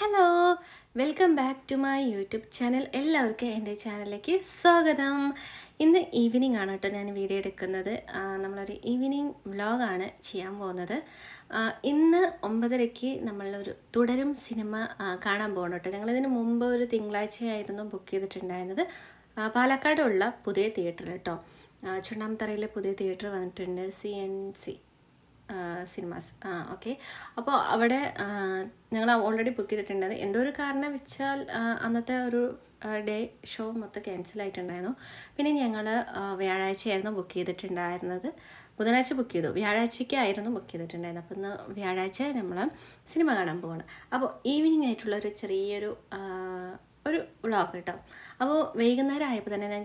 Hello welcome back to my YouTube channel എല്ലാവർക്കും എന്റെ ചാനലിലേക്ക് സ്വാഗതം. ഇന്ന് ഈവനിങ് ആണ് കേട്ടോ ഞാൻ വീഡിയോ എടുക്കുന്നത്. നമ്മളൊരു ഈവനിങ് വ്ലോഗാണ് ചെയ്യാൻ പോകുന്നത്. ഇന്ന് ഒമ്പതരയ്ക്ക് നമ്മളൊരു തുടരും സിനിമ കാണാൻ പോകണം കേട്ടോ. ഞങ്ങളിതിന് മുമ്പ് ഒരു തിങ്കളാഴ്ചയായിരുന്നു ബുക്ക് ചെയ്തിട്ടുണ്ടായിരുന്നത്. പാലക്കാടുള്ള പുതിയ തിയേറ്റർ കേട്ടോ. ആ, പുതിയ തിയേറ്റർ വന്നിട്ടുണ്ട്. C N C cinemas. ആ ഓക്കെ. അപ്പോൾ അവിടെ ഞങ്ങൾ ഓൾറെഡി ബുക്ക് ചെയ്തിട്ടുണ്ടായത് എന്തോ ഒരു കാരണം വെച്ചാൽ അന്നത്തെ ഒരു ഡേ ഷോ മൊത്തം ക്യാൻസൽ ആയിട്ടുണ്ടായിരുന്നു. പിന്നെ ഞങ്ങൾ വ്യാഴാഴ്ചയായിരുന്നു ബുക്ക് ചെയ്തിട്ടുണ്ടായിരുന്നത്. ബുധനാഴ്ച ബുക്ക് ചെയ്തു. വ്യാഴാഴ്ചയ്ക്കായിരുന്നു ബുക്ക് ചെയ്തിട്ടുണ്ടായിരുന്നത്. അപ്പോൾ ഇന്ന് വ്യാഴാഴ്ച നമ്മൾ സിനിമ കാണാൻ പോവാണ്. അപ്പോൾ ഈവനിങ് ആയിട്ടുള്ള ഒരു ചെറിയൊരു ഒരു വ്ളോഗ് കേട്ടോ. അപ്പോൾ വൈകുന്നേരം ആയപ്പോൾ തന്നെ ഞാൻ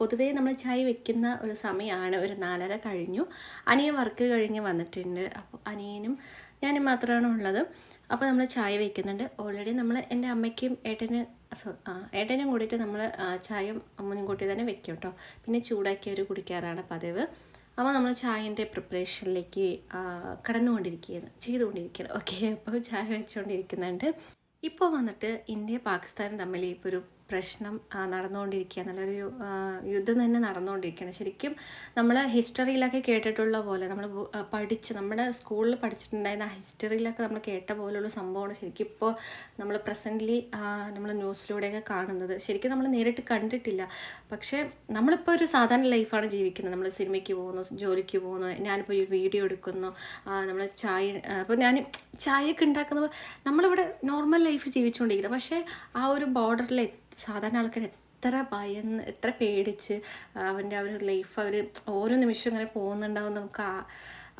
പൊതുവേ നമ്മൾ ചായ വെക്കുന്ന ഒരു സമയമാണ് ഒരു നാലര കഴിഞ്ഞു. അനിയൻ വർക്ക് കഴിഞ്ഞ് വന്നിട്ടുണ്ട്. അപ്പോൾ അനിയനും ഞാനും മാത്രമാണ് ഉള്ളത്. അപ്പോൾ നമ്മൾ ചായ വയ്ക്കുന്നുണ്ട് ഓൾറെഡി നമ്മൾ എന്റെ അമ്മയ്ക്കും ഏട്ടന് സോ ആ ഏട്ടനും കൂടിയിട്ട് നമ്മൾ ചായ മുൻകൂട്ടി തന്നെ വെക്കും കേട്ടോ. പിന്നെ ചൂടാക്കി അവർ കുടിക്കാറാണ് പതിവ്. അപ്പോൾ നമ്മൾ ചായന്റെ പ്രിപ്പറേഷനിലേക്ക് കടന്നുകൊണ്ടിരിക്കുകയാണ് ചെയ്തുകൊണ്ടിരിക്കുകയാണ്. ഓക്കെ അപ്പോൾ ചായ വെച്ചുകൊണ്ടിരിക്കുന്നുണ്ട് ഇപ്പോൾ വന്നിട്ട് ഇന്ത്യ പാകിസ്ഥാൻ തമ്മിൽ ഇപ്പോൾ ഒരു പ്രശ്നം നടന്നുകൊണ്ടിരിക്കുക എന്നുള്ളൊരു യുദ്ധം തന്നെ നടന്നുകൊണ്ടിരിക്കുകയാണ്. ശരിക്കും നമ്മൾ ഹിസ്റ്ററിയിലൊക്കെ കേട്ടിട്ടുള്ള പോലെ നമ്മൾ പഠിച്ച് നമ്മുടെ സ്കൂളിൽ പഠിച്ചിട്ടുണ്ടായിരുന്ന ആ ഹിസ്റ്ററിയിലൊക്കെ നമ്മൾ കേട്ട പോലുള്ള സംഭവമാണ് ശരിക്കും ഇപ്പോൾ നമ്മൾ പ്രസന്റ്ലി നമ്മൾ ന്യൂസിലൂടെയൊക്കെ കാണുന്നത്. ശരിക്കും നമ്മൾ നേരിട്ട് കണ്ടിട്ടില്ല. പക്ഷേ നമ്മളിപ്പോൾ ഒരു സാധാരണ ലൈഫാണ് ജീവിക്കുന്നത്. നമ്മൾ സിനിമയ്ക്ക് പോകുന്നു ജോലിക്ക് പോകുന്നു ഞാനിപ്പോൾ ഒരു വീഡിയോ എടുക്കുന്നു നമ്മൾ ചായ അപ്പോൾ ഞാൻ ചായയൊക്കെ ഉണ്ടാക്കുന്നത് നമ്മളിവിടെ നോർമൽ ലൈഫ് ജീവിച്ചുകൊണ്ടിരിക്കുന്നത് പക്ഷേ ആ ഒരു ബോർഡറിൽ സാധാരണ ആൾക്കാർ എത്ര ഭയന്ന് എത്ര പേടിച്ച് അവന്റെ ആ ഒരു ലൈഫ് അവർ ഓരോ നിമിഷം ഇങ്ങനെ പോകുന്നുണ്ടാവും നമുക്ക്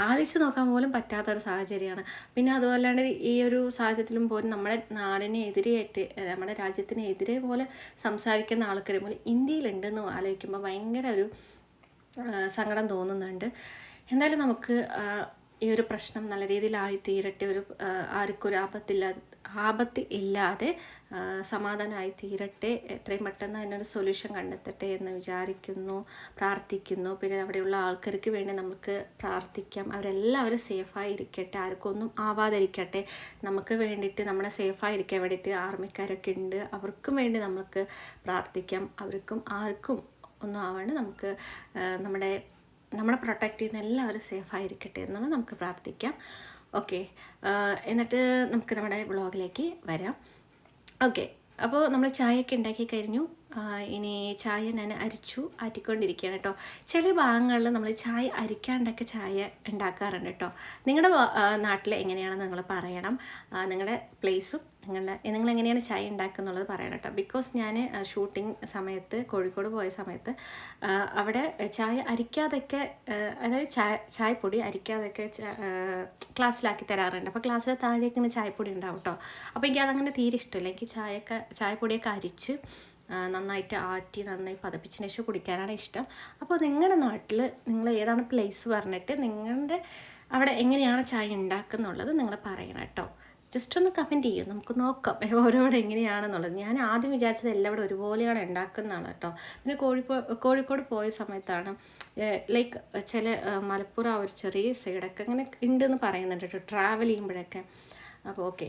ആലോചിച്ച് നോക്കാൻ പോലും പറ്റാത്ത ഒരു സാഹചര്യമാണ്. പിന്നെ അതുപോലെയാണ് ഈ ഒരു സാഹചര്യത്തിലും പോലും നമ്മുടെ നാടിനെ എതിരെയായിട്ട് നമ്മുടെ രാജ്യത്തിനെതിരെ പോലെ സംസാരിക്കുന്ന ആൾക്കാർ പോലും ഇന്ത്യയിലുണ്ടെന്ന് ആലോചിക്കുമ്പോൾ ഭയങ്കര ഒരു സങ്കടം തോന്നുന്നുണ്ട്. എന്തായാലും നമുക്ക് ഈ ഒരു പ്രശ്നം നല്ല രീതിയിലായി തീരട്ടെ ഒരു ആർക്കൊരു ആർക്കും ഒരു ആപത്തില്ലാ ആപത്ത് ഇല്ലാതെ സമാധാനമായി തീരട്ടെ എത്രയും പെട്ടെന്ന് അതിനൊരു സൊല്യൂഷൻ കണ്ടെത്തട്ടെ എന്ന് വിചാരിക്കുന്നു പ്രാർത്ഥിക്കുന്നു. പിന്നെ അവിടെയുള്ള ആൾക്കാർക്ക് വേണ്ടി നമുക്ക് പ്രാർത്ഥിക്കാം. അവരെല്ലാവരും സേഫായി ഇരിക്കട്ടെ. ആർക്കും ഒന്നും ആവാതിരിക്കട്ടെ. നമുക്ക് വേണ്ടിയിട്ട് നമ്മളെ സേഫായി ഇരിക്കാൻ വേണ്ടിയിട്ട് ആർമിക്കാരൊക്കെ ഉണ്ട്. അവർക്കും വേണ്ടി നമുക്ക് പ്രാർത്ഥിക്കാം. അവർക്കും ആർക്കും ഒന്നും ആവാണ്ട് നമുക്ക് നമ്മുടെ നമ്മളെ പ്രൊട്ടക്റ്റ് ചെയ്യുന്ന എല്ലാവരും സേഫായിരിക്കട്ടെ എന്നാണ് നമുക്ക് പ്രാർത്ഥിക്കാം. ഓക്കെ. എന്നിട്ട് നമുക്ക് നമ്മുടെ വ്ളോഗിലേക്ക് വരാം. ഓക്കെ. അപ്പോൾ നമ്മൾ ചായയൊക്കെ ഉണ്ടാക്കി കഴിഞ്ഞു. ഇനി ചായ ഞാൻ അരിച്ചു ആറ്റിക്കൊണ്ടിരിക്കുകയാണ് കേട്ടോ. ചില ഭാഗങ്ങളിൽ നമ്മൾ ചായ അരിക്കാണ്ടൊക്കെ ചായ ഉണ്ടാക്കാറുണ്ട് കേട്ടോ. നിങ്ങളുടെ നാട്ടിൽ എങ്ങനെയാണെന്ന് നിങ്ങൾ പറയണം. നിങ്ങളുടെ പ്ലേസും നിങ്ങളുടെ നിങ്ങൾ എങ്ങനെയാണ് ചായ ഉണ്ടാക്കുന്നുള്ളത് പറയണം കേട്ടോ. ബിക്കോസ് ഞാൻ ഷൂട്ടിംഗ് സമയത്ത് കോഴിക്കോട് പോയ സമയത്ത് അവിടെ ചായ അരിക്കാതൊക്കെ അതായത് ചായ ചായപ്പൊടി അരിക്കാതൊക്കെ ക്ലാസ്സിലാക്കി തരാറുണ്ട്. അപ്പോൾ ക്ലാസ്സിൽ താഴേക്ക് ചായപ്പൊടി ഉണ്ടാവും കേട്ടോ. അപ്പോൾ എനിക്ക് അതങ്ങനെ തീരെ ഇഷ്ടമില്ല. എനിക്ക് ചായയൊക്കെ ചായപ്പൊടിയൊക്കെ അരിച്ച് നന്നായിട്ട് ആറ്റി നന്നായി പതപ്പിച്ചതിന് ശേഷം കുടിക്കാനാണ് ഇഷ്ടം. അപ്പോൾ നിങ്ങളുടെ നാട്ടിൽ നിങ്ങൾ ഏതാണ് പ്ലേസ് പറഞ്ഞിട്ട് നിങ്ങളുടെ അവിടെ എങ്ങനെയാണ് ചായ ഉണ്ടാക്കുന്നുള്ളത് നിങ്ങൾ പറയണം കേട്ടോ. ജസ്റ്റ് ഒന്ന് കമന്റ് ചെയ്യും. നമുക്ക് നോക്കാം. ഓരോടെ എങ്ങനെയാണെന്നുള്ളത്. ഞാൻ ആദ്യം വിചാരിച്ചത് എല്ലാവരും ഒരുപോലെയാണ് ഉണ്ടാക്കുന്നതാണ് കേട്ടോ. പിന്നെ കോഴിക്കോ കോഴിക്കോട് പോയ സമയത്താണ് ലൈക്ക് ചില മലപ്പുറം ഒരു ചെറിയ സൈഡൊക്കെ അങ്ങനെ ഉണ്ടെന്ന് പറയുന്നുണ്ട് കേട്ടോ. ട്രാവൽ ചെയ്യുമ്പോഴൊക്കെ. അപ്പോൾ ഓക്കെ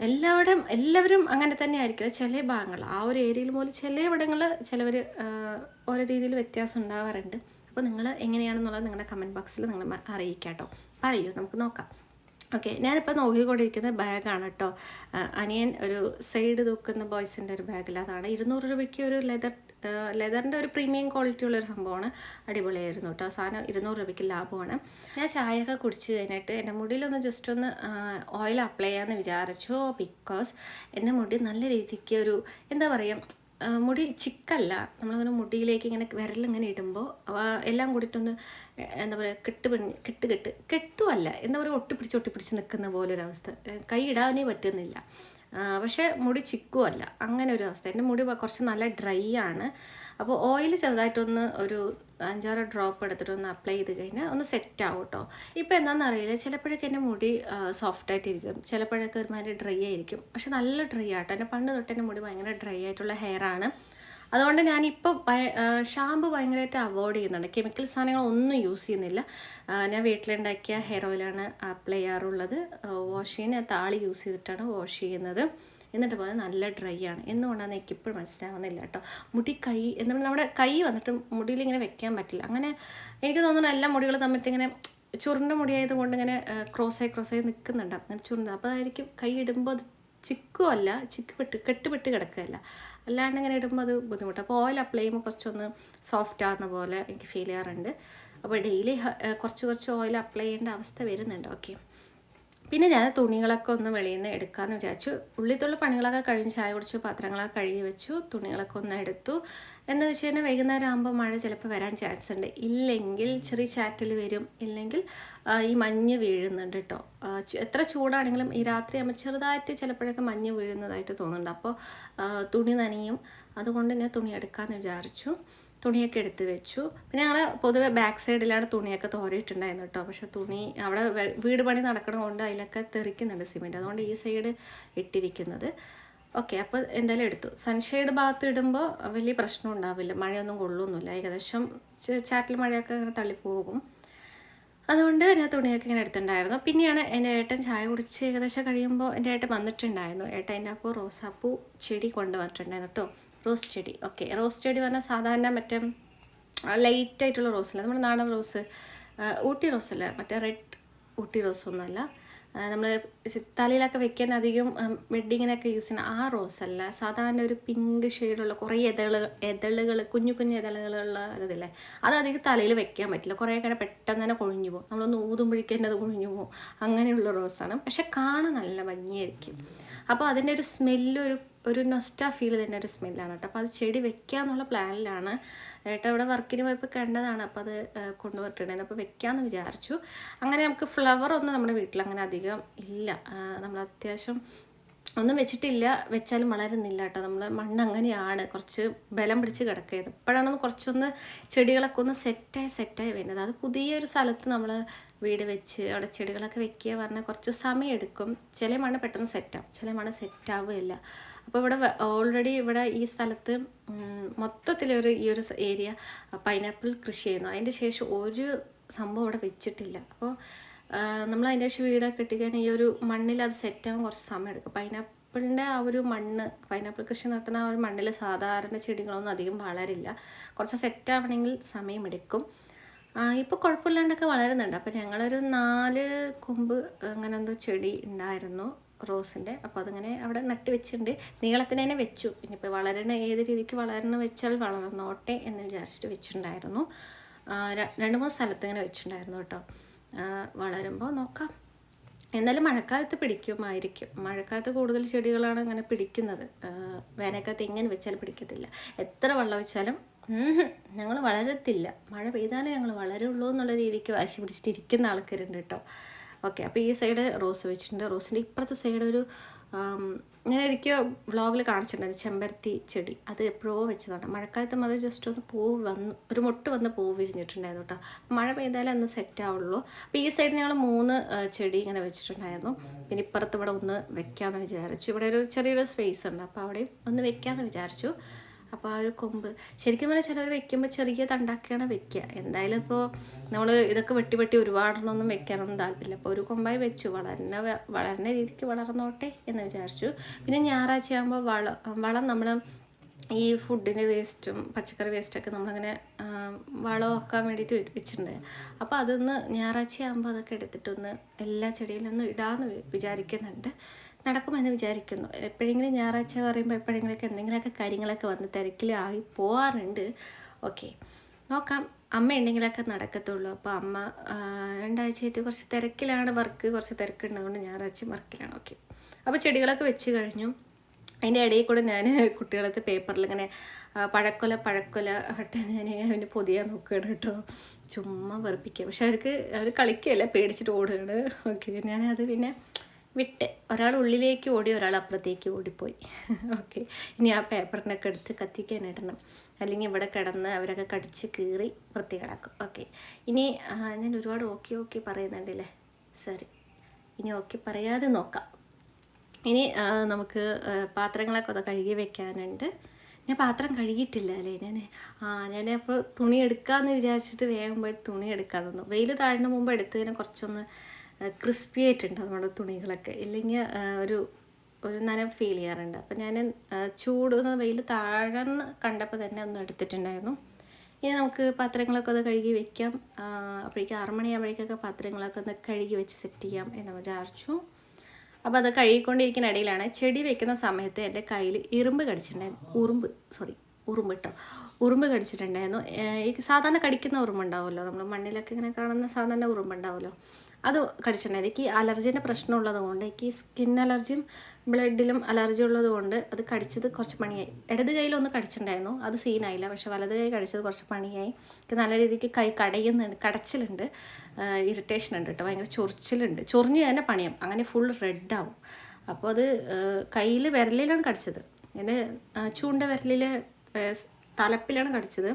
എല്ലാവരും എല്ലാവരും അങ്ങനെ തന്നെ ആയിരിക്കില്ല ചില ഭാഗങ്ങൾ ആ ഒരു ഏരിയയിൽ പോലും ചില ഇവിടങ്ങൾ ചിലവർ ഓരോ രീതിയിൽ വ്യത്യാസം ഉണ്ടാവാറുണ്ട്. അപ്പോൾ നിങ്ങൾ എങ്ങനെയാണെന്നുള്ളത് നിങ്ങളുടെ കമന്റ് ബോക്സിൽ നിങ്ങൾ അറിയിക്കാം കേട്ടോ പറയൂ നമുക്ക് നോക്കാം. ഓക്കെ ഞാനിപ്പോൾ നോക്കിക്കൊണ്ടിരിക്കുന്ന ബാഗാണ് കേട്ടോ അനിയൻ ഒരു സൈഡ് തൂക്കുന്ന ബോയ്സിന്റെ ഒരു ബാഗിൽ അതാണ്. ഇരുന്നൂറ് രൂപയ്ക്ക് ഒരു ലെതർ ലെതറിന്റെ ഒരു പ്രീമിയം ക്വാളിറ്റി ഉള്ളൊരു സംഭവമാണ്. അടിപൊളിയായിരുന്നു കേട്ടോ. സാധനം ഇരുന്നൂറ് രൂപയ്ക്ക് ലാഭമാണ്. ഞാൻ ചായയൊക്കെ കുടിച്ച് കഴിഞ്ഞിട്ട് എന്റെ മുടിയിലൊന്ന് ജസ്റ്റ് ഒന്ന് ഓയിൽ അപ്ലൈ ചെയ്യാമെന്ന് വിചാരിച്ചു. ബിക്കോസ് എന്റെ മുടി നല്ല രീതിക്ക് ഒരു എന്താ പറയുക മുടി ചിക്കല്ല. നമ്മളിങ്ങനെ മുടിയിലേക്ക് ഇങ്ങനെ വിരലിങ്ങനെ ഇടുമ്പോൾ എല്ലാം കൂടിയിട്ടൊന്ന് എന്താ പറയുക കെട്ട് പിണി കെട്ട് കെട്ട് കെട്ടുമല്ല എന്താ പറയുക ഒട്ടിപ്പിടിച്ച് ഒട്ടിപ്പിടിച്ച് നിൽക്കുന്ന പോലെ ഒരു അവസ്ഥ കൈ ഇടാനേ പറ്റുന്നില്ല. പക്ഷേ മുടി ചിക്കുമല്ല അങ്ങനെ ഒരു അവസ്ഥ. എന്റെ മുടി കുറച്ച് നല്ല ഡ്രൈ ആണ്. അപ്പോൾ ഓയിൽ ചെറുതായിട്ടൊന്ന് ഒരു അഞ്ചാറ് ഡ്രോപ്പ് എടുത്തിട്ട് ഒന്ന് അപ്ലൈ ചെയ്ത് കഴിഞ്ഞാൽ ഒന്ന് സെറ്റ് ആവും കേട്ടോ. ഇപ്പോൾ എന്താണെന്ന് അറിയില്ല. ചിലപ്പോഴൊക്കെ എന്റെ മുടി സോഫ്റ്റ് ആയിട്ടിരിക്കും. ചിലപ്പോഴൊക്കെ ഒരുമാതിരി ഡ്രൈ ആയിരിക്കും. പക്ഷെ നല്ല ഡ്രൈ ആട്ടോ എന്റെ പണ്ട് തൊട്ട് എന്റെ മുടി ഭയങ്കര ഡ്രൈ ആയിട്ടുള്ള ഹെയർ ആണ്. അതുകൊണ്ട് ഞാനിപ്പോൾ ഷാമ്പു ഭയങ്കരമായിട്ട് അവോയ്ഡ് ചെയ്യുന്നുണ്ട്. കെമിക്കൽ സാധനങ്ങൾ ഒന്നും യൂസ് ചെയ്യുന്നില്ല. ഞാൻ വീട്ടിലുണ്ടാക്കിയ ഹെയർ ഓയിലാണ് അപ്ലൈ ചെയ്യാറുള്ളത്. വാഷ് ചെയ്യാൻ ഞാൻ താളി യൂസ് ചെയ്തിട്ടാണ് വാഷ് ചെയ്യുന്നത്. എന്നിട്ട് പോലെ നല്ല ഡ്രൈ ആണ്. എന്തുകൊണ്ടാണെന്ന് എനിക്ക് ഇപ്പോഴും മനസ്സിലാവുന്നില്ല കേട്ടോ. മുടി കൈ എന്ന് നമ്മുടെ കൈ വന്നിട്ട് മുടിയിൽ ഇങ്ങനെ വെക്കാൻ പറ്റില്ല. അങ്ങനെ എനിക്ക് തോന്നുന്നു എല്ലാ മുടികൾ തമ്മിൽ ഇങ്ങനെ ചുരുണ്ട മുടിയായത് കൊണ്ട് ഇങ്ങനെ ക്രോസായി ആയി നിൽക്കുന്നുണ്ട് അങ്ങനെ ചുരുണ്ട. അപ്പോൾ അതായിരിക്കും കൈ ഇടുമ്പോൾ അത് ചിക്കുമല്ല ചിക്ക് പെട്ട് കെട്ടുപെട്ട് കിടക്കുകയല്ല. അല്ലാണ്ട് ഇങ്ങനെ ഇടുമ്പോൾ അത് ബുദ്ധിമുട്ട്. അപ്പോൾ ഓയിൽ അപ്ലൈ ചെയ്യുമ്പോൾ കുറച്ചൊന്ന് സോഫ്റ്റ് ആകുന്ന പോലെ എനിക്ക് ഫീൽ ചെയ്യാറുണ്ട്. അപ്പോൾ ഡെയിലി കുറച്ച് കുറച്ച് ഓയിൽ അപ്ലൈ ചെയ്യേണ്ട അവസ്ഥ വരുന്നുണ്ട്. ഓക്കെ പിന്നെ ഞാൻ തുണികളൊക്കെ ഒന്ന് വെളിയിൽ നിന്ന് എടുക്കാമെന്ന് വിചാരിച്ചു. ഉള്ളിത്തുള്ള പണികളൊക്കെ കഴിഞ്ഞ് ചായ കുടിച്ചു പാത്രങ്ങളൊക്കെ കഴുകി വെച്ചു. തുണികളൊക്കെ ഒന്ന് എടുത്തു. എന്താ വെച്ച് കഴിഞ്ഞാൽ വൈകുന്നേരം ആകുമ്പോൾ മഴ ചിലപ്പോൾ വരാൻ ചാൻസ് ഉണ്ട്. ഇല്ലെങ്കിൽ ചെറിയ ചാറ്റൽ വരും. ഇല്ലെങ്കിൽ ഈ മഞ്ഞ് വീഴുന്നുണ്ട് കേട്ടോ എത്ര ചൂടാണെങ്കിലും ഈ രാത്രി ആകുമ്പോൾ ചെറുതായിട്ട് ചിലപ്പോഴൊക്കെ മഞ്ഞ് വീഴുന്നതായിട്ട് തോന്നുന്നുണ്ട്. അപ്പോൾ തുണി നനയും. അതുകൊണ്ട് ഞാൻ തുണി എടുക്കാമെന്ന് വിചാരിച്ചു. തുണിയൊക്കെ എടുത്ത് വെച്ചു. പിന്നെ ഞങ്ങൾ പൊതുവെ ബാക്ക് സൈഡിലാണ് തുണിയൊക്കെ തോരയിട്ടുണ്ടായിരുന്നു കേട്ടോ പക്ഷെ തുണി അവിടെ വീട് പണി നടക്കണതുകൊണ്ട് അതിലൊക്കെ തെറിക്കുന്നുണ്ട് സിമെന്റ് അതുകൊണ്ട് ഈ സൈഡ് ഇട്ടിരിക്കുന്നത്. ഓക്കെ അപ്പോൾ എന്തായാലും എടുത്തു. സൺഷെയ്ഡ് ഭാഗത്ത് ഇടുമ്പോൾ വലിയ പ്രശ്നം ഉണ്ടാവില്ല. മഴയൊന്നും കൊള്ളൊന്നുമില്ല. ഏകദേശം ചാറ്റൽ മഴയൊക്കെ ഇങ്ങനെ തള്ളിപ്പോകും അതുകൊണ്ട് ഞാൻ തുണിയൊക്കെ ഇങ്ങനെ എടുത്തിട്ടുണ്ടായിരുന്നു. പിന്നെയാണ് എന്റെ ഏട്ടൻ ചായ കുടിച്ച് ഏകദേശം കഴിയുമ്പോൾ എന്റെ ഏട്ടൻ വന്നിട്ടുണ്ടായിരുന്നു. ഏട്ടൻ എന്റെ അപ്പോൾ റോസാപ്പൂ ചെടി കൊണ്ടുവന്നിട്ടുണ്ടായിരുന്നു കേട്ടോ. റോസ് ചെടി. ഓക്കെ. റോസ് ചെടി പറഞ്ഞാൽ സാധാരണ മറ്റേ ലൈറ്റ് ആയിട്ടുള്ള അല്ല നമ്മുടെ നാടൻ റോസ് ഊട്ടി റോസല്ല. മറ്റേ റെഡ് ഊട്ടി റോസ് ഒന്നുമല്ല നമ്മൾ തലയിലൊക്കെ വെക്കാൻ അധികം വെഡ്ഡിങ്ങിനൊക്കെ യൂസ് ചെയ്യുന്ന ആ റോസ് അല്ല. സാധാരണ ഒരു പിങ്ക് ഷെയ്ഡുള്ള കുറേ എതളുകൾ എതളുകൾ കുഞ്ഞു കുഞ്ഞു എതളുകളുള്ള ഇതില്ലേ അത് അധികം തലയിൽ വെക്കാൻ പറ്റില്ല. കുറേ കാര്യം പെട്ടെന്ന് തന്നെ കൊഴിഞ്ഞു പോകും. നമ്മളൊന്ന് ഊതുമ്പോഴേക്കും അത് കൊഴിഞ്ഞു പോകും. അങ്ങനെയുള്ള റോസാണ്. പക്ഷെ കാണാൻ നല്ല ഭംഗിയായിരിക്കും. അപ്പോൾ അതിന്റെ ഒരു സ്മെല്ല് ഒരു നൊസ്റ്റ ഫീൽ തന്നെ ഒരു സ്മെല്ലാണ് കേട്ടോ. അപ്പോൾ അത് ചെടി വെക്കാന്നുള്ള പ്ലാനിലാണ് ഏട്ടാ ഇവിടെ വർക്കിന് പോയപ്പോൾ കണ്ടതാണ്. അപ്പോൾ അത് കൊണ്ടുപോയിട്ടുണ്ടായിരുന്നു അപ്പോൾ വെക്കാമെന്ന് വിചാരിച്ചു. അങ്ങനെ നമുക്ക് ഫ്ലവർ ഒന്നും നമ്മുടെ വീട്ടിൽ അങ്ങനെ അധികം ഇല്ല. നമ്മൾ അത്യാവശ്യം ഒന്നും വെച്ചിട്ടില്ല. വെച്ചാലും വളരുന്നില്ല കേട്ടോ. നമ്മൾ മണ്ണ് അങ്ങനെയാണ്. കുറച്ച് ബലം പിടിച്ച് കിടക്കുന്നത് ഇപ്പോഴാണ് കുറച്ചൊന്ന് ചെടികളൊക്കെ ഒന്ന് സെറ്റായി സെറ്റായി വരുന്നത്. അത് പുതിയൊരു സ്ഥലത്ത് നമ്മൾ വീട് വെച്ച് അവിടെ ചെടികളൊക്കെ വെക്കുക പറഞ്ഞാൽ കുറച്ച് സമയം എടുക്കും. ചില മണ്ണ് പെട്ടെന്ന് സെറ്റാവും ചില മണ്ണ് സെറ്റാവുകയില്ല അപ്പോൾ ഇവിടെ ഓൾറെഡി ഇവിടെ ഈ സ്ഥലത്ത് മൊത്തത്തിലൊരു ഈ ഒരു ഏരിയ പൈനാപ്പിൾ കൃഷി ചെയ്യുന്നു. അതിന്റെ ശേഷം ഒരു സംഭവം ഇവിടെ വെച്ചിട്ടില്ല. അപ്പോൾ നമ്മൾ അതിന്റെ ശേഷം വീടൊക്കെ കിട്ടിക്കാൻ ഈ ഒരു മണ്ണിൽ അത് സെറ്റാവാൻ കുറച്ച് സമയം എടുക്കും. പൈനാപ്പിളിന്റെ ആ ഒരു മണ്ണ് പൈനാപ്പിൾ കൃഷി നടത്തുന്ന ആ ഒരു മണ്ണിൽ സാധാരണ ചെടികളൊന്നും അധികം വളരില്ല. കുറച്ച് സെറ്റാവണമെങ്കിൽ സമയമെടുക്കും ഇപ്പോൾ കുഴപ്പമില്ലാണ്ടൊക്കെ വളരുന്നുണ്ട്. അപ്പോൾ ഞങ്ങളൊരു നാല് കൊമ്പ് അങ്ങനെ എന്തോ ചെടി ഉണ്ടായിരുന്നു റോസിന്റെ അപ്പോൾ അതിങ്ങനെ അവിടെ നട്ട് വെച്ചിട്ടുണ്ട്. നീളത്തിന് തന്നെ വെച്ചു. ഇനിയിപ്പോൾ വളരണ ഏത് രീതിക്ക് വളരണം വെച്ചാൽ വളർന്നോട്ടെ എന്ന് വിചാരിച്ചിട്ട് വെച്ചിട്ടുണ്ടായിരുന്നു. രണ്ട് മൂന്ന് സ്ഥലത്ത് ഇങ്ങനെ വെച്ചിട്ടുണ്ടായിരുന്നു കേട്ടോ. വളരുമ്പോൾ നോക്കാം. എന്നാലും മഴക്കാലത്ത് പിടിക്കുമായിരിക്കും. മഴക്കാലത്ത് കൂടുതൽ ചെടികളാണ് അങ്ങനെ പിടിക്കുന്നത്. വേനൽക്കാലത്ത് എങ്ങനെ വെച്ചാലും പിടിക്കത്തില്ല. എത്ര വെള്ളം വെച്ചാലും ഞങ്ങൾ വളരത്തില്ല. മഴ പെയ്താലേ ഞങ്ങൾ വളരുള്ളൂ എന്നുള്ള രീതിക്ക് വാശി പിടിച്ചിട്ടിരിക്കുന്ന ആൾക്കാരുണ്ട് കേട്ടോ. ഓക്കെ അപ്പോൾ ഈ സൈഡ് റോസ് വെച്ചിട്ടുണ്ട്. റോസിന്റെ ഇപ്പുറത്തെ സൈഡ് ഒരു ഞാൻ എനിക്ക് വ്ളോഗിൽ കാണിച്ചിട്ടുണ്ടായിരുന്നു ചെമ്പരത്തി ചെടി. അത് എപ്പോഴോ വെച്ചതാണ്. മഴക്കാലത്തും അത് ജസ്റ്റ് ഒന്ന് പൂ വന്ന് ഒരു മുട്ട് വന്ന് പൂ വിരിഞ്ഞിട്ടുണ്ടായിരുന്നു കേട്ടോ. മഴ പെയ്താലേ അന്ന് സെറ്റ് ആവുള്ളൂ. അപ്പോൾ ഈ സൈഡിൽ ഞങ്ങൾ മൂന്ന് ചെടി ഇങ്ങനെ വെച്ചിട്ടുണ്ടായിരുന്നു. പിന്നെ ഇപ്പുറത്ത് ഇവിടെ ഒന്ന് വെക്കാമെന്ന് വിചാരിച്ചു. ഇവിടെ ഒരു ചെറിയൊരു സ്പേസ് ഉണ്ട്. അപ്പോൾ അവിടെയും ഒന്ന് വെക്കാമെന്ന് വിചാരിച്ചു. അപ്പോൾ ആ ഒരു കൊമ്പ്. ശരിക്കും പറഞ്ഞാൽ ചിലർ വെക്കുമ്പോൾ ചെറിയ തണ്ടാക്കിയാണ് വെക്കുക എന്തായാലും ഇപ്പോൾ നമ്മൾ ഇതൊക്കെ വെട്ടി വെട്ടി ഒരുപാടൊന്നും വെക്കാനൊന്നും താല്പര്യമില്ല. അപ്പോൾ ഒരു കൊമ്പായി വെച്ചു. വളരുന്ന വളരുന്ന രീതിക്ക് വളർന്നോട്ടെ എന്ന് വിചാരിച്ചു. പിന്നെ ഞായറാഴ്ച ആകുമ്പോൾ വളം വളം നമ്മൾ ഈ ഫുഡിന്റെ വേസ്റ്റും പച്ചക്കറി വേസ്റ്റൊക്കെ നമ്മളിങ്ങനെ വളം വളമാക്കാൻ വേണ്ടിയിട്ട് വെച്ചിട്ടുണ്ട്. അപ്പോൾ അതൊന്ന് ഞായറാഴ്ച ആകുമ്പോൾ അതൊക്കെ എടുത്തിട്ടൊന്ന് എല്ലാ ചെടിയിലൊന്നും ഇടാമെന്ന് വിചാരിക്കുന്നുണ്ട്. നടക്കുമെന്ന് വിചാരിക്കുന്നു. എപ്പോഴെങ്കിലും ഞായറാഴ്ച പറയുമ്പോൾ എപ്പോഴെങ്കിലുമൊക്കെ എന്തെങ്കിലുമൊക്കെ കാര്യങ്ങളൊക്കെ വന്ന് തിരക്കിലായി പോവാറുണ്ട്. ഓക്കെ നോക്കാം. അമ്മ ഉണ്ടെങ്കിലൊക്കെ നടക്കത്തുള്ളൂ. അപ്പോൾ അമ്മ രണ്ടാഴ്ചയായിട്ട് കുറച്ച് തിരക്കിലാണ് വർക്ക് കുറച്ച് തിരക്കുണ്ടതുകൊണ്ട് ഞായറാഴ്ച വർക്കിലാണ് ഓക്കെ അപ്പോൾ ചെടികളൊക്കെ വെച്ച് കഴിഞ്ഞു. അതിന്റെ ഇടയിൽ കൂടെ ഞാൻ കുട്ടികളത്തെ പേപ്പറിൽ ഇങ്ങനെ പഴക്കൊല പഴക്കൊല ഇട്ട് ഞാൻ അവന് പൊതിയാൻ നോക്കുകയാണ് കേട്ടോ. ചുമ്മാ വെറുപ്പിക്കുക. പക്ഷെ അവർക്ക് അവർ കളിക്കുകയല്ല. പേടിച്ചിട്ട് ഓടുകയാണ്. ഓക്കെ ഞാനത് പിന്നെ വിട്ട് ഒരാൾ ഉള്ളിലേക്ക് ഓടി ഒരാൾ അപ്പുറത്തേക്ക് ഓടിപ്പോയി. ഓക്കെ ഇനി ആ പേപ്പറിനൊക്കെ എടുത്ത് കത്തിക്കാനിടണം അല്ലെങ്കിൽ ഇവിടെ കിടന്ന് അവരൊക്കെ കടിച്ച് കീറി വൃത്തികേടാക്കും. ഓക്കെ ഇനി ഞാൻ ഒരുപാട് ഓക്കെ ഓക്കെ പറയുന്നുണ്ടല്ലേ സോറി ഇനി ഓക്കെ പറയാതെ നോക്കാം. ഇനി നമുക്ക് പാത്രങ്ങളൊക്കെ ഒന്ന് കഴുകി വെക്കാനുണ്ട്. ഞാൻ പാത്രം കഴുകിയിട്ടില്ല അല്ലേ ഞാൻ ആ ഞാൻ അപ്പോൾ തുണി എടുക്കാമെന്ന് വിചാരിച്ചിട്ട് വേഗം പോയി തുണി എടുക്കാൻ തന്നു വെയിൽ താഴ്ന്ന മുമ്പ് എടുത്തതിനെ കുറച്ചൊന്ന് ക്രിസ്പി ആയിട്ടുണ്ട് നമ്മുടെ തുണികളൊക്കെ. ഇല്ലെങ്കിൽ ഒരു ഒരു നനവ് ഫീൽ ചെയ്യാറുണ്ട്. അപ്പം ഞാൻ ചൂട് വെയിൽ താഴെന്ന് കണ്ടപ്പോൾ തന്നെ ഒന്ന് എടുത്തിട്ടുണ്ടായിരുന്നു. ഇനി നമുക്ക് പാത്രങ്ങളൊക്കെ ഒന്ന് കഴുകി വെക്കാം. അപ്പോഴേക്കും ആറ് മണിയാകുമ്പോഴേക്കൊക്കെ പാത്രങ്ങളൊക്കെ ഒന്ന് കഴുകി വെച്ച് സെറ്റ് ചെയ്യാം എന്ന് വിചാരിച്ചു. അപ്പോൾ അത് കഴുകിക്കൊണ്ടിരിക്കുന്ന ഇടയിലാണ് ചെടി വെക്കുന്ന സമയത്ത് എന്റെ കയ്യിൽ ഇറുമ്പ് കടിച്ചിട്ടുണ്ടായിരുന്നു. ഉറുമ്പ് സോറി ഉറുമ്പ് കേട്ടോ ഉറുമ്പ് കടിച്ചിട്ടുണ്ടായിരുന്നു. ഈ സാധാരണ കടിക്കുന്ന ഉറുമ്പ് ഉറുമ്പുണ്ടാവുമല്ലോ? നമ്മൾ മണ്ണിലൊക്കെ ഇങ്ങനെ കാണുന്ന സാധാരണ ഉറുമ്പ് ഉറുമ്പുണ്ടാവുമല്ലോ? അത് കടിച്ചിട്ടുണ്ടായിരുന്നു. എനിക്ക് അലർജീന്റെ പ്രശ്നമുള്ളത് കൊണ്ട് എനിക്ക് സ്കിൻ അലർജിയും ബ്ലഡിലും അലർജി ഉള്ളത് കൊണ്ട് അത് കടിച്ചത് കുറച്ച് പണിയായി. ഇടത് കയ്യിലൊന്ന് കടിച്ചിട്ടുണ്ടായിരുന്നു. അത് സീനായില്ല. പക്ഷെ വലത് കൈ കടിച്ചത് കുറച്ച് പണിയായി. എനിക്ക് നല്ല രീതിക്ക് കൈ കടയുന്നുണ്ട് കടച്ചിലുണ്ട്. ഇറിറ്റേഷൻ ഉണ്ട് കേട്ടോ. ഭയങ്കര ചൊറിച്ചിലുണ്ട്. ചൊറിഞ്ഞ് തന്നെ പണിയാം. അങ്ങനെ ഫുൾ റെഡാവും അപ്പോൾ അത് കയ്യിൽ വിരലിലാണ് കടിച്ചത്. എന്റെ ചൂണ്ട വിരലിൽ തലപ്പിലാണ് കടിച്ചത്.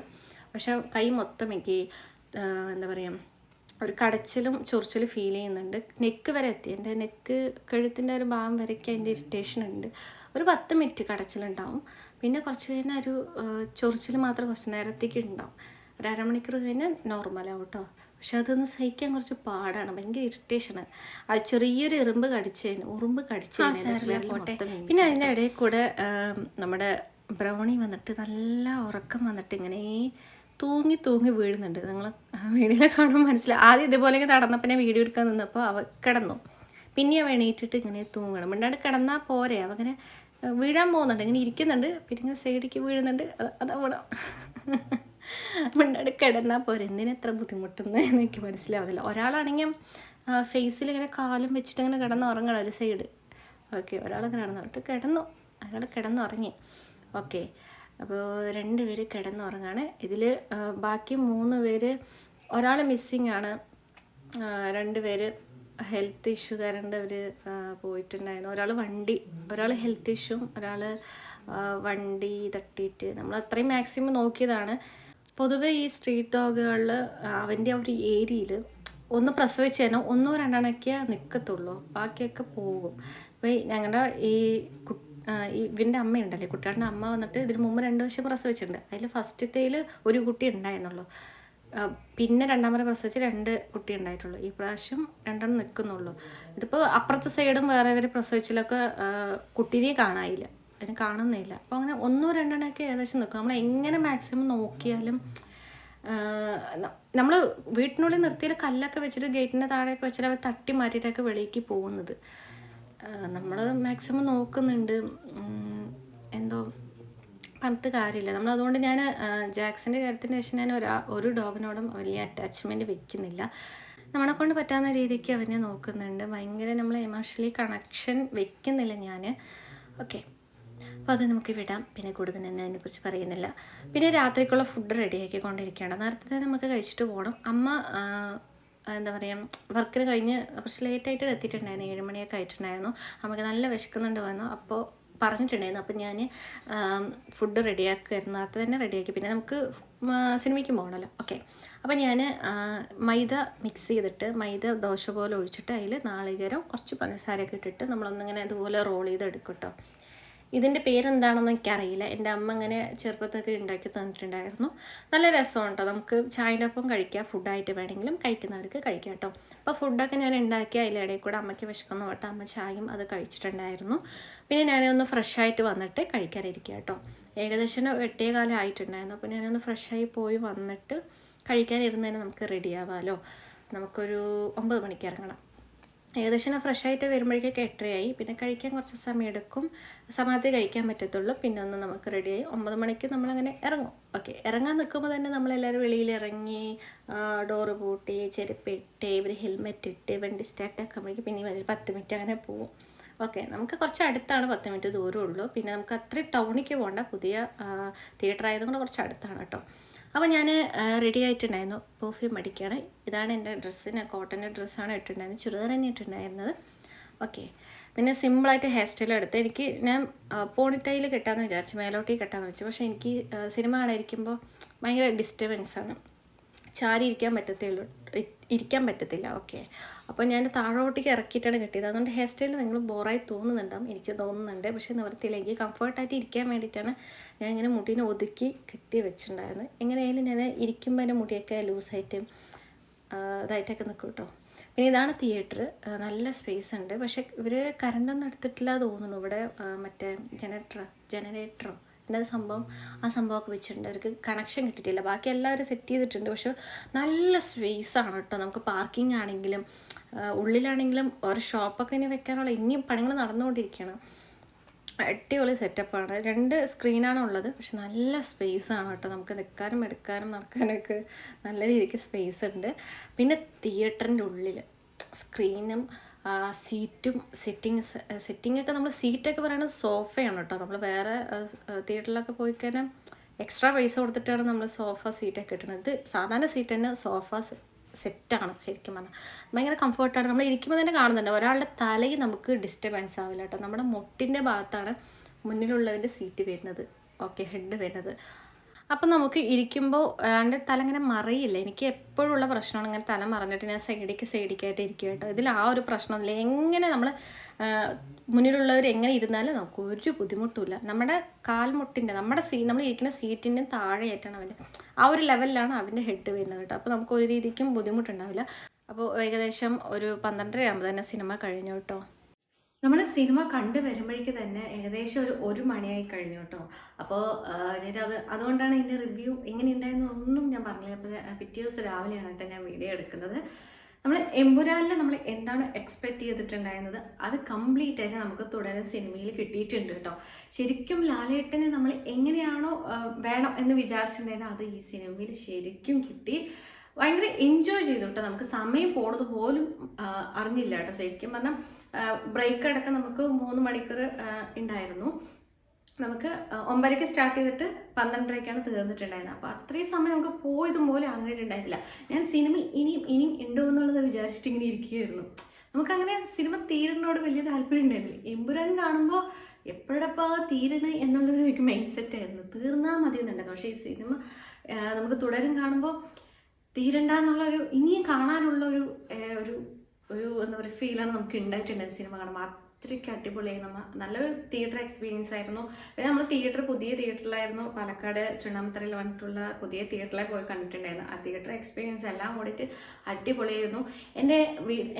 പക്ഷെ കൈ മൊത്തം എനിക്ക് എന്താ പറയുക ഒരു കടച്ചിലും ചൊറിച്ചിലും ഫീൽ ചെയ്യുന്നുണ്ട്. നെക്ക് വരെ എത്തി. എന്റെ നെക്ക് കഴുത്തിന്റെ ഒരു ഭാഗം വരയ്ക്ക് അതിന്റെ ഇറിറ്റേഷൻ ഉണ്ട്. ഒരു പത്ത് മിനിറ്റ് കടച്ചിലുണ്ടാവും. പിന്നെ കുറച്ച് കഴിഞ്ഞാൽ ഒരു ചൊറിച്ചിൽ മാത്രം കുറച്ച് നേരത്തേക്ക് ഉണ്ടാവും. ഒരു അരമണിക്കൂർ കഴിഞ്ഞാൽ നോർമലാവും കേട്ടോ പക്ഷെ അതൊന്ന് സഹിക്കാൻ കുറച്ച് പാടാണ്. ഭയങ്കര ഇറിറ്റേഷനാണ് അത് ചെറിയൊരു എറുമ്പ് കടിച്ചതിന് ഉറുമ്പ് കടിച്ചു പിന്നെ അതിന്റെ ഇടയിൽ കൂടെ നമ്മുടെ ബ്രൗണി വന്നിട്ട് നല്ല ഉറക്കം വന്നിട്ട് ഇങ്ങനെ തൂങ്ങി തൂങ്ങി വീഴുന്നുണ്ട്. നിങ്ങൾ വീഡിയോയിൽ കാണുമ്പോൾ മനസ്സിലായി ആദ്യം ഇതുപോലെ നടന്നപ്പോൾ ഞാൻ വീഡിയോ എടുക്കാൻ നിന്നപ്പോൾ അവ കിടന്നു. പിന്നെ അവ എണീറ്റിട്ട് ഇങ്ങനെ തൂങ്ങണം. മിണ്ടാണ്ട് കിടന്നാൽ പോരെ. അവ ഇങ്ങനെ വീഴാൻ പോകുന്നുണ്ട്. ഇങ്ങനെ ഇരിക്കുന്നുണ്ട്. പിന്നെ ഇങ്ങനെ സൈഡിലേക്ക് വീഴുന്നുണ്ട്. അത് അതവിടെ മിണ്ടാണ്ട് കിടന്നാൽ പോരെ. എന്തിനാ എത്ര ബുദ്ധിമുട്ടെന്ന് എനിക്ക് മനസ്സിലാവുന്നില്ല. ഒരാളാണെങ്കിൽ ഫേസിൽ ഇങ്ങനെ കാലും വെച്ചിട്ട് ഇങ്ങനെ കിടന്ന് ഉറങ്ങണം ഒരു സൈഡ് ഓക്കെ ഒരാൾ കിടന്നു കിടന്നു. അയാൾ കിടന്നുറങ്ങി. ഓക്കെ. അപ്പോൾ രണ്ട് പേര് കിടന്നുറങ്ങാണ്. ഇതിൽ ബാക്കി മൂന്ന് പേര് ഒരാൾ മിസ്സിങ് ആണ് രണ്ട് പേര് ഹെൽത്ത് ഇഷ്യൂ കാരണം അവർ പോയിട്ടുണ്ടായിരുന്നു. ഒരാൾ വണ്ടി ഒരാൾ ഹെൽത്ത് ഇഷ്യൂ ഒരാൾ വണ്ടി തട്ടിയിട്ട് നമ്മൾ അത്രയും മാക്സിമം നോക്കിയതാണ്. പൊതുവേ ഈ സ്ട്രീറ്റ് ഡോഗുകളിൽ അവന്റെ ഒരു ഏരിയയിൽ ഒന്ന് പ്രസവിച്ച് തന്നെ ഒന്നോ രണ്ടെണ്ണൊക്കെ നിൽക്കത്തുള്ളൂ ബാക്കിയൊക്കെ പോകും. അപ്പോൾ ഞങ്ങളുടെ ഈ കു- ഇവന്റെ അമ്മയുണ്ടല്ലേ കുട്ടികളുടെ അമ്മ വന്നിട്ട് ഇതിന് മുമ്പ് രണ്ട് വർഷം പ്രസവിച്ചിട്ടുണ്ട്. അതിൽ ഫസ്റ്റത്തേൽ ഒരു കുട്ടി ഉണ്ടായിരുന്നുള്ളൂ. പിന്നെ രണ്ടാമത്തെ പ്രസവിച്ച് രണ്ട് കുട്ടി ഉണ്ടായിട്ടുള്ളൂ. ഈ പ്രാവശ്യം രണ്ടെണ്ണം നിൽക്കുന്നുള്ളൂ. ഇതിപ്പോൾ അപ്പുറത്തെ സൈഡും വേറെ വേറെ പ്രസവിച്ചിലൊക്കെ കുട്ടീനെ കാണാനില്ല. അതിനെ കാണുന്നില്ല. അപ്പോൾ അങ്ങനെ ഒന്നോ രണ്ടെണ്ണമൊക്കെ ഏകദേശം നിൽക്കും. നമ്മൾ എങ്ങനെ മാക്സിമം നോക്കിയാലും നമ്മൾ വീട്ടിനുള്ളിൽ നിർത്തിയാൽ കല്ലൊക്കെ വെച്ചിട്ട് ഗേറ്റിന്റെ താഴെയൊക്കെ വെച്ചിട്ട് അവർ തട്ടി മാറ്റിയിട്ടൊക്കെ വെളിയിലേക്ക് പോകുന്നത്. നമ്മൾ മാക്സിമം നോക്കുന്നുണ്ട്. എന്തോ പറഞ്ഞിട്ട് കാര്യമില്ല. നമ്മൾ അതുകൊണ്ട് ഞാൻ ജാക്സിന്റെ കാര്യത്തിന് ശേഷം ഞാൻ ഒരാ ഒരു ഡോഗിനോടും വലിയ അറ്റാച്ച്മെന്റ് വെക്കുന്നില്ല. നമ്മളെ കൊണ്ട് പറ്റാവുന്ന രീതിക്ക് അവനെ നോക്കുന്നുണ്ട്. ഭയങ്കര നമ്മൾ ഇമോഷണലി കണക്ഷൻ വെക്കുന്നില്ല ഞാൻ ഓക്കെ അപ്പോൾ അത് നമുക്ക് വിടാം. പിന്നെ കൂടുതൽ തന്നെ അതിനെക്കുറിച്ച് പറയുന്നില്ല. പിന്നെ രാത്രിക്കുള്ള ഫുഡ് റെഡിയാക്കി കൊണ്ടിരിക്കുകയാണ് നേരത്തെ നമുക്ക് കഴിച്ചിട്ട് പോകണം അമ്മ എന്താ പറയുക വർക്കിന് കഴിഞ്ഞ് കുറച്ച് ലേറ്റായിട്ട് എത്തിയിട്ടുണ്ടായിരുന്നു. ഏഴ് മണിയൊക്കെ ആയിട്ടുണ്ടായിരുന്നു. അമ്മയ്ക്ക് നല്ല വിശക്കുന്നുണ്ട് വന്നു. അപ്പോൾ പറഞ്ഞിട്ടുണ്ടായിരുന്നു. അപ്പോൾ ഞാൻ ഫുഡ് റെഡിയാക്കുമായിരുന്നു നേരത്തെ തന്നെ റെഡിയാക്കി പിന്നെ നമുക്ക് സിനിമയ്ക്ക് പോകണമല്ലോ ഓക്കെ അപ്പോൾ ഞാൻ മൈദ മിക്സ് ചെയ്തിട്ട് മൈദ ദോശ പോലെ ഒഴിച്ചിട്ട് അതിൽ നാളികേരം കുറച്ച് പഞ്ചസാരയൊക്കെ ഇട്ടിട്ട് നമ്മളൊന്നിങ്ങനെ ഇതുപോലെ റോൾ ചെയ്തെടുക്കും കേട്ടോ ഇതിന്റെ പേരെന്താണെന്ന് എനിക്കറിയില്ല എന്റെ അമ്മ അങ്ങനെ ചെറുപ്പത്തൊക്കെ ഉണ്ടാക്കി തന്നിട്ടുണ്ടായിരുന്നു. നല്ല രസമാണ് കേട്ടോ നമുക്ക് ചായന്റെ ഒപ്പം കഴിക്കാം ഫുഡായിട്ട് വേണമെങ്കിലും കഴിക്കുന്നവർക്ക് കഴിക്കാം കേട്ടോ. അപ്പോൾ ഫുഡൊക്കെ ഞാൻ ഉണ്ടാക്കി അതിലിടയിൽ കൂടെ അമ്മയ്ക്ക് വിശക്കുന്നു കേട്ടോ. അമ്മ ചായയും അത് കഴിച്ചിട്ടുണ്ടായിരുന്നു. പിന്നെ ഞാനൊന്ന് ഫ്രഷായിട്ട് വന്നിട്ട് കഴിക്കാനിരിക്കുക കേട്ടോ. ഏകദേശം എട്ടേ കാലം ആയിട്ടുണ്ടായിരുന്നു. അപ്പോൾ ഞാനൊന്ന് ഫ്രഷായി പോയി വന്നിട്ട് കഴിക്കാനിരുന്നതിന് നമുക്ക് റെഡിയാവാമല്ലോ നമുക്കൊരു ഒമ്പത് മണിക്ക് ഇറങ്ങണം. ഏകദേശം ഫ്രഷ് ആയിട്ട് വരുമ്പോഴേക്കൊക്കെ എട്ടരയായി. പിന്നെ കഴിക്കാൻ കുറച്ച് സമയം എടുക്കും. സമയത്ത് കഴിക്കാൻ പറ്റത്തുള്ളൂ. പിന്നെ ഒന്ന് നമുക്ക് റെഡിയായി ഒമ്പത് മണിക്ക് നമ്മളങ്ങനെ ഇറങ്ങും. ഓക്കെ ഇറങ്ങാൻ നിൽക്കുമ്പോൾ തന്നെ നമ്മളെല്ലാവരും വെളിയിൽ ഇറങ്ങി ഡോറ് പൂട്ടി ചെരുപ്പിട്ട് ഇവർ ഹെൽമെറ്റ് ഇട്ട് വണ്ടി സ്റ്റാർട്ട് ആക്കുമ്പോഴേക്കും പിന്നെ ഒരു പത്ത് മിനിറ്റ് അങ്ങനെ പോവും. ഓക്കെ നമുക്ക് കുറച്ച് അടുത്താണ് പത്ത് മിനിറ്റ് ദൂരമുള്ളൂ. പിന്നെ നമുക്ക് അത്രയും ടൗണിലേക്ക് പോകണ്ട. പുതിയ തിയേറ്റർ ആയതുകൊണ്ട് കുറച്ച് അടുത്താണ് കേട്ടോ. അപ്പോൾ ഞാൻ റെഡി ആയിട്ടുണ്ടായിരുന്നു. പെർഫ്യൂം അടിക്കുകയാണ് ഇതാണ് എന്റെ ഡ്രസ്സിന് കോട്ടന്റെ ഡ്രസ്സാണ് ഇട്ടിട്ടുണ്ടായിരുന്നത്. ചുരിദാർ തന്നെ ഇട്ടിട്ടുണ്ടായിരുന്നത്. ഓക്കെ പിന്നെ സിമ്പിളായിട്ട് ഹെയർ സ്റ്റൈൽ എടുത്ത് എനിക്ക് ഞാൻ പോണിറ്റൈൽ കെട്ടാമെന്ന് വിചാരിച്ചു മേലോട്ടി കെട്ടാമെന്ന് വെച്ചു പക്ഷേ എനിക്ക് സിനിമ കാണാതിരിക്കുമ്പോൾ ഭയങ്കര ഡിസ്റ്റർബൻസ് ആണ്. ചാരി ഇരിക്കാൻ പറ്റത്തേ ഉള്ളൂ. ഇരിക്കാൻ പറ്റത്തില്ല. ഓക്കെ അപ്പോൾ ഞാൻ താഴോട്ടേക്ക് ഇറക്കിയിട്ടാണ് കിട്ടിയത്. അതുകൊണ്ട് ഹെയർ സ്റ്റൈൽ നിങ്ങൾ ബോറായി തോന്നുന്നുണ്ടാവും. എനിക്ക് തോന്നുന്നുണ്ട്. പക്ഷേ നിവർത്തിയില്ല എനിക്ക് കംഫർട്ടായിട്ട് ഇരിക്കാൻ വേണ്ടിയിട്ടാണ് ഞാൻ ഇങ്ങനെ മുടീനെ ഒതുക്കി കെട്ടി വെച്ചിട്ടുണ്ടായിരുന്നത്. എങ്ങനെയായാലും ഞാൻ ഇരിക്കുമ്പോൾ എന്റെ മുടിയൊക്കെ ലൂസായിട്ട് ഇതായിട്ടൊക്കെ നിൽക്കും കേട്ടോ. പിന്നെ ഇതാണ് തിയേറ്റർ നല്ല സ്പേസ് ഉണ്ട്. പക്ഷേ ഇവർ കറണ്ടൊന്നും എടുത്തിട്ടില്ല തോന്നുന്നു. ഇവിടെ മറ്റേ ജനറേറ്റർ ജനറേറ്ററോ എന്താ സംഭവം ആ സംഭവമൊക്കെ വെച്ചിട്ടുണ്ട്. അവർക്ക് കണക്ഷൻ കിട്ടിയിട്ടില്ല. ബാക്കി എല്ലാവരും സെറ്റ് ചെയ്തിട്ടുണ്ട്. പക്ഷെ നല്ല സ്പേസ് ആണ് കേട്ടോ. നമുക്ക് പാർക്കിംഗ് ആണെങ്കിലും ഉള്ളിലാണെങ്കിലും ഒരു ഷോപ്പൊക്കെ ഇനി വെക്കാനുള്ള ഇനിയും പണികൾ നടന്നുകൊണ്ടിരിക്കുകയാണ്. അടിപൊളി സെറ്റപ്പാണ് രണ്ട് സ്ക്രീനാണ് ഉള്ളത്. പക്ഷെ നല്ല സ്പേസ് ആണ് കേട്ടോ. നമുക്ക് നിൽക്കാനും എടുക്കാനും നടക്കാനൊക്കെ നല്ല രീതിക്ക് സ്പേസ് ഉണ്ട്. പിന്നെ തിയേറ്ററിന്റെ ഉള്ളിൽ സ്ക്രീനും സീറ്റും സെറ്റിങ്സ് സെറ്റിംഗ് ഒക്കെ നമ്മൾ സീറ്റൊക്കെ പറയുന്നത് സോഫയാണ് കേട്ടോ. നമ്മൾ വേറെ തിയേറ്ററിലൊക്കെ പോയി കഴിഞ്ഞാൽ എക്സ്ട്രാ പൈസ കൊടുത്തിട്ടാണ് നമ്മൾ സോഫ സീറ്റൊക്കെ കിട്ടുന്നത് സാധാരണ സീറ്റ് തന്നെ സോഫ സെറ്റാണ് ശരിക്കും പറഞ്ഞാൽ ഭയങ്കര കംഫർട്ടാണ്. നമ്മൾ ഇരിക്കുമ്പോൾ തന്നെ കാണുന്നുണ്ട്. ഒരാളുടെ തലയിൽ നമുക്ക് ഡിസ്റ്റർബൻസ് ആവില്ല കേട്ടോ. നമ്മുടെ മുട്ടിന്റെ ഭാഗത്താണ് മുന്നിലുള്ളതിന്റെ സീറ്റ് വരുന്നത്. ഓക്കെ ഹെഡ് വരുന്നത്. അപ്പം നമുക്ക് ഇരിക്കുമ്പോൾ എന്റെ തല ഇങ്ങനെ മറിയില്ല. എനിക്ക് എപ്പോഴുള്ള പ്രശ്നമാണ് ഇങ്ങനെ തല മറിഞ്ഞിട്ട് ഞാൻ സൈഡിക്ക് സൈഡിക്കായിട്ട് ഇരിക്കുക കേട്ടോ. ഇതിൽ ആ ഒരു പ്രശ്നമൊന്നുമില്ല. എങ്ങനെ നമ്മൾ മുന്നിലുള്ളവർ എങ്ങനെ ഇരുന്നാലും നമുക്ക് ഒരു ബുദ്ധിമുട്ടില്ല നമ്മുടെ കാൽമുട്ടിന്റെ നമ്മുടെ സീ നമ്മൾ ഇരിക്കുന്ന സീറ്റിന്റെ താഴെയായിട്ടാണ് അവന്റെ ആ ഒരു ലെവലിലാണ് അവന്റെ ഹെഡ് വരുന്നത് കേട്ടോ. അപ്പോൾ നമുക്ക് ഒരു രീതിക്കും ബുദ്ധിമുട്ടുണ്ടാവില്ല. അപ്പോൾ ഏകദേശം ഒരു പന്ത്രണ്ടര ആകുമ്പോൾ തന്നെ സിനിമ കഴിഞ്ഞു കേട്ടോ. നമ്മൾ സിനിമ കണ്ടു വരുമ്പോഴേക്ക് തന്നെ ഏകദേശം ഒരു ഒരു മണിയായി കഴിഞ്ഞു കേട്ടോ. അപ്പോൾ അത് അതുകൊണ്ടാണ് ഇതിന്റെ റിവ്യൂ എങ്ങനെ ഉണ്ടായെന്ന് ഒന്നും ഞാൻ പറഞ്ഞില്ല. അപ്പോൾ പിറ്റേ ദിവസം രാവിലെയാണ് കേട്ടോ ഞാൻ വീഡിയോ എടുക്കുന്നത്. നമ്മൾ എമ്പുരാനിൽ നമ്മൾ എന്താണ് എക്സ്പെക്ട് ചെയ്തിട്ടുണ്ടായിരുന്നത്? അത് കംപ്ലീറ്റ് ആയിട്ട് നമുക്ക് തുടരെ സിനിമയിൽ കിട്ടിയിട്ടുണ്ട് കേട്ടോ. ശരിക്കും ലാലേട്ടനെ നമ്മൾ എങ്ങനെയാണോ വേണം എന്ന് വിചാരിച്ചിട്ടുണ്ടായിരുന്നത് അത് ഈ സിനിമയിൽ ശരിക്കും കിട്ടി. ഭയങ്കര എൻജോയ് ചെയ്തു കേട്ടോ നമുക്ക് സമയം പോണത് പോലും അറിഞ്ഞില്ല കേട്ടോ. ശരിക്കും പറഞ്ഞാൽ ബ്രേക്ക് അടക്കം നമുക്ക് മൂന്ന് മണിക്കൂർ ഉണ്ടായിരുന്നു നമുക്ക് ഒമ്പതരയ്ക്ക് സ്റ്റാർട്ട് ചെയ്തിട്ട് പന്ത്രണ്ടരയ്ക്കാണ് തീർന്നിട്ടുണ്ടായിരുന്നത്. അപ്പോൾ അത്രയും സമയം നമുക്ക് പോയതും പോലെ ഉണ്ടായിട്ടില്ല ഞാൻ സിനിമ ഇനിയും ഇനിയും ഉണ്ടോ എന്നുള്ളത് വിചാരിച്ചിട്ട് ഇങ്ങനെ ഇരിക്കുകയായിരുന്നു. നമുക്കങ്ങനെ സിനിമ തീരുന്നതിനോട് വലിയ താല്പര്യം ഉണ്ടായിരുന്നില്ല എമ്പുരാൻ കാണുമ്പോൾ എപ്പോഴപ്പാ തീരണേ എന്നുള്ളൊരു മൈൻഡ് സെറ്റ് ആയിരുന്നു. തീർന്നാൽ മതി എന്നുണ്ടായിരുന്നു പക്ഷേ ഈ സിനിമ നമുക്ക് തുടരും കാണുമ്പോൾ തീരണ്ട എന്നുള്ള ഒരു ഇനിയും കാണാനുള്ള ഒരു ഒരു ഒരു എന്താ പറയുക ഫീലാണ് നമുക്ക് ഉണ്ടായിട്ടുണ്ട് സിനിമ കാണുമ്പോൾ അത്രയ്ക്ക് അടിപൊളിയായി. നമ്മൾ നല്ലൊരു തിയേറ്റർ എക്സ്പീരിയൻസ് ആയിരുന്നു. പിന്നെ നമ്മൾ തിയേറ്റർ പുതിയ തിയേറ്ററിലായിരുന്നു പാലക്കാട് ചുണ്ണാമത്തറയിൽ വന്നിട്ടുള്ള പുതിയ തിയേറ്ററിൽ പോയി കണ്ടിട്ടുണ്ടായിരുന്നു. ആ തിയേറ്റർ എക്സ്പീരിയൻസ് എല്ലാം കൂടിയിട്ട് അടിപൊളിയായിരുന്നു. എന്റെ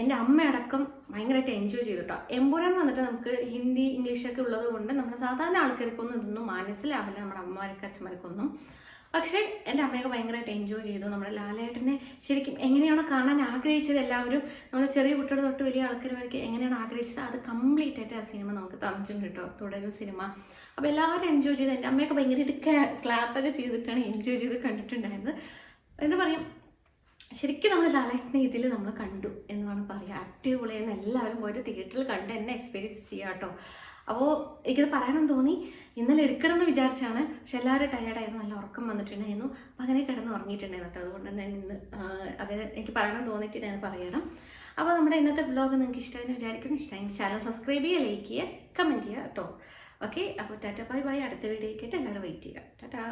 എന്റെ അമ്മയടക്കം ഭയങ്കരമായിട്ട് എൻജോയ് ചെയ്തിട്ടോ. എമ്പുരാൻ വന്നിട്ട് നമുക്ക് ഹിന്ദി ഇംഗ്ലീഷൊക്കെ ഉള്ളത് കൊണ്ട് നമ്മുടെ സാധാരണ ആൾക്കാർക്കൊന്നും ഇതൊന്നും മനസ്സിലാവില്ല. നമ്മുടെ അമ്മമാർക്ക് അച്ഛന്മാർക്കൊന്നും. പക്ഷേ എന്റെ അമ്മയൊക്കെ ഭയങ്കരമായിട്ട് എൻജോയ് ചെയ്തു. നമ്മുടെ ലാലേട്ടനെ ശരിക്കും എങ്ങനെയാണോ കാണാൻ ആഗ്രഹിച്ചത് എല്ലാവരും. നമ്മൾ ചെറിയ കുട്ടികൾ തൊട്ട് വലിയ ആൾക്കാർ വരയ്ക്ക് എങ്ങനെയാണ് ആഗ്രഹിച്ചത് അത് കംപ്ലീറ്റ് ആയിട്ട് ആ സിനിമ നമുക്ക് തന്നിട്ടുണ്ട് കേട്ടോ. തുടരും സിനിമ അപ്പോൾ എല്ലാവരും എൻജോയ് ചെയ്തു എന്റെ അമ്മയൊക്കെ ഭയങ്കരമായിട്ട് ക്ലാപ്പൊക്കെ ചെയ്തിട്ടാണ് എൻജോയ് ചെയ്ത് കണ്ടിട്ടുണ്ടായിരുന്നത്. എന്താ പറയും? ശരിക്കും നമ്മൾ ലാലേട്ടനെ ഇതിൽ നമ്മൾ കണ്ടു എന്ന് വേണം പറയാം അടിപൊളിയെന്ന് എല്ലാവരും ഒരു തിയേറ്ററിൽ കണ്ട് എന്നെ എക്സ്പീരിയൻസ് ചെയ്യാം കേട്ടോ. അപ്പോൾ എനിക്കത് പറയണം തോന്നി. ഇന്നലെ എടുക്കണം എന്ന് വിചാരിച്ചാണ്. പക്ഷെ എല്ലാവരും ടയേർഡായിരുന്നു നല്ല ഉറക്കം വന്നിട്ടുണ്ടായിരുന്നു. അപ്പം അങ്ങനെ കിടന്ന് ഉറങ്ങിയിട്ടുണ്ടായിരുന്നു കേട്ടോ. അതുകൊണ്ട് തന്നെ ഇന്ന് അത് എനിക്ക് പറയണം തോന്നിയിട്ട് ഞാൻ പറയണം അപ്പോൾ നമ്മുടെ ഇന്നത്തെ ബ്ലോഗ് നിങ്ങൾക്ക് ഇഷ്ടമെന്ന് വിചാരിക്കുന്നു. ഇഷ്ടമെങ്കിൽ ചാനൽ സബ്സ്ക്രൈബ് ചെയ്യുക ലൈക്ക് ചെയ്യുക കമന്റ് ചെയ്യുക കേട്ടോ. ഓക്കെ അപ്പോൾ ടാറ്റ ബൈ ബൈ. അടുത്ത വീഡിയോ വീഡിയോയ്ക്കായിട്ട് എല്ലാവരും വെയിറ്റ് ചെയ്യുക. ടാറ്റാ.